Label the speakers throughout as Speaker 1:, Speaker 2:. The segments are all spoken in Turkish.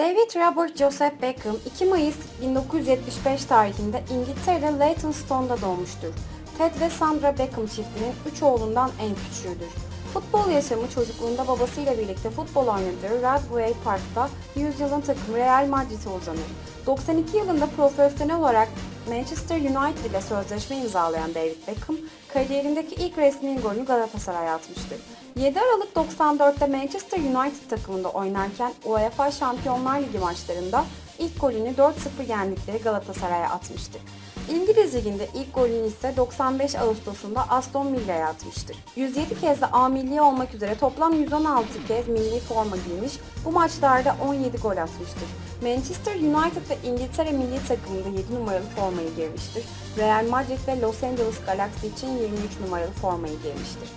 Speaker 1: David Robert Joseph Beckham 2 Mayıs 1975 tarihinde İngiltere Leytonstone'da doğmuştur. Ted ve Sandra Beckham çiftinin 3 oğlundan en küçüğüdür. Futbol yaşamı çocukluğunda babasıyla birlikte futbol oynadığı Radway Park'ta yüzyılın takımı Real Madrid'e uzanır. 92 yılında profesyonel olarak Manchester United ile sözleşme imzalayan David Beckham, kariyerindeki ilk resmi golünü Galatasaray'a atmıştır. 7 Aralık 94'te Manchester United takımında oynarken UEFA Şampiyonlar Ligi maçlarında ilk golünü 4-0 yendikleri Galatasaray'a atmıştır. İngiliz Ligi'nde ilk golünü ise 95 Ağustos'unda Aston Villa'ya atmıştır. 107 kez de A milli olmak üzere toplam 116 kez milli forma giymiş, bu maçlarda 17 gol atmıştır. Manchester United ve İngiltere milli takımında 7 numaralı formayı giymiştir. Real Madrid ve Los Angeles Galaxy için 23 numaralı formayı giymiştir.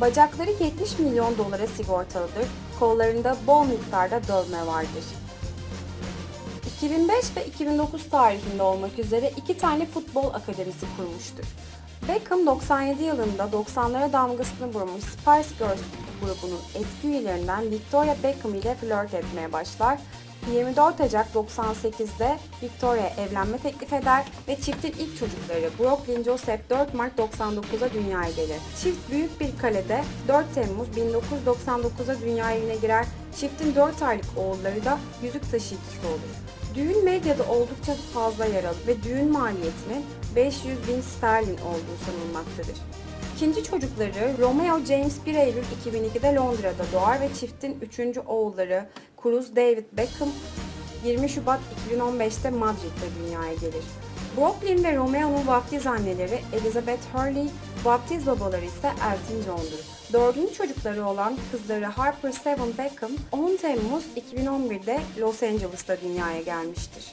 Speaker 1: Bacakları 70 milyon dolara sigortalıdır, kollarında bol miktarda dövme vardır. 2005 ve 2009 tarihinde olmak üzere iki tane futbol akademisi kurmuştur. Beckham 97 yılında 90'lara damgasını vurmuş Spice Girls grubunun eski üyelerinden Victoria Beckham ile flört etmeye başlar. 24 Ocak 98'de Victoria evlenme teklif eder ve çiftin ilk çocukları Brooklyn Joseph 4 Mart 99'a dünyaya gelir. Çift büyük bir kalede 4 Temmuz 1999'a dünya evine girer. Çiftin 4 aylık oğulları da yüzük taşıyıcısı olur. Düğün medyada oldukça fazla yer alır ve düğün maliyetinin 500 bin sterlin olduğu sanılmaktadır. İkinci çocukları Romeo James 1 Eylül 2002'de Londra'da doğar ve çiftin üçüncü oğulları Cruz David Beckham 20 Şubat 2015'te Madrid'de dünyaya gelir. Brooklyn ve Romeo'nun vaftiz anneleri Elizabeth Hurley, vaftiz babaları ise Elton John'dur. Dördüncü çocukları olan kızları Harper Seven Beckham 10 Temmuz 2011'de Los Angeles'ta dünyaya gelmiştir.